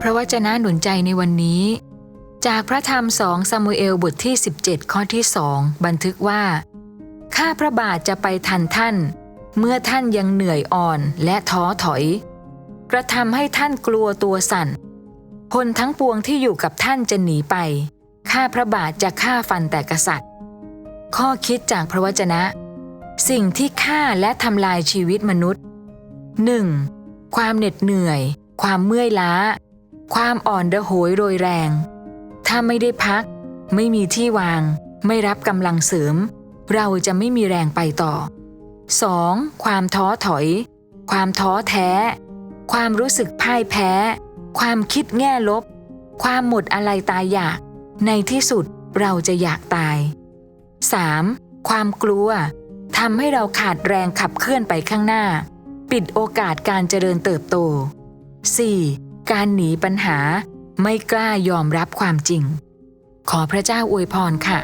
พระวจนะหนุนใจในวันนี้ จากพระธรรมสองซามูเอลบทที่ 17 ข้อที่สองบันทึกว่า ข้าพระบาทจะไปทันท่าน เมื่อท่านยังเหนื่อยอ่อนและท้อถอย กระทำให้ท่านกลัวตัวสั่น คนทั้งปวงที่อยู่กับท่านจะหนีไป ข้าพระบาทจะฆ่าฟันแต่กษัตริย์ ข้อคิดจากพระวจนะ สิ่งที่ฆ่าและทำลายชีวิตมนุษย์ 1. ความเหน็ดเหนื่อย ความเมื่อยล้า ความอ่อนระโหยโรยแรง ถ้าไม่ได้พัก ไม่มีที่วาง ไม่รับกำลังเสริม เราจะไม่มีแรงไปต่อ 2. ความท้อถอย ความท้อแท้ ความรู้สึกพ่ายแพ้ ความคิดแง่ลบ ความหมดอะไรตายอยาก ในที่สุดเราจะอยากตาย 3. ความกลัวทำให้เราขาดแรงขับเคลื่อนไปข้างหน้า ปิดโอกาสการเจริญเติบโต 4. การหนีปัญหาไม่กล้ายอมรับความจริง ขอพระเจ้าอวยพรค่ะ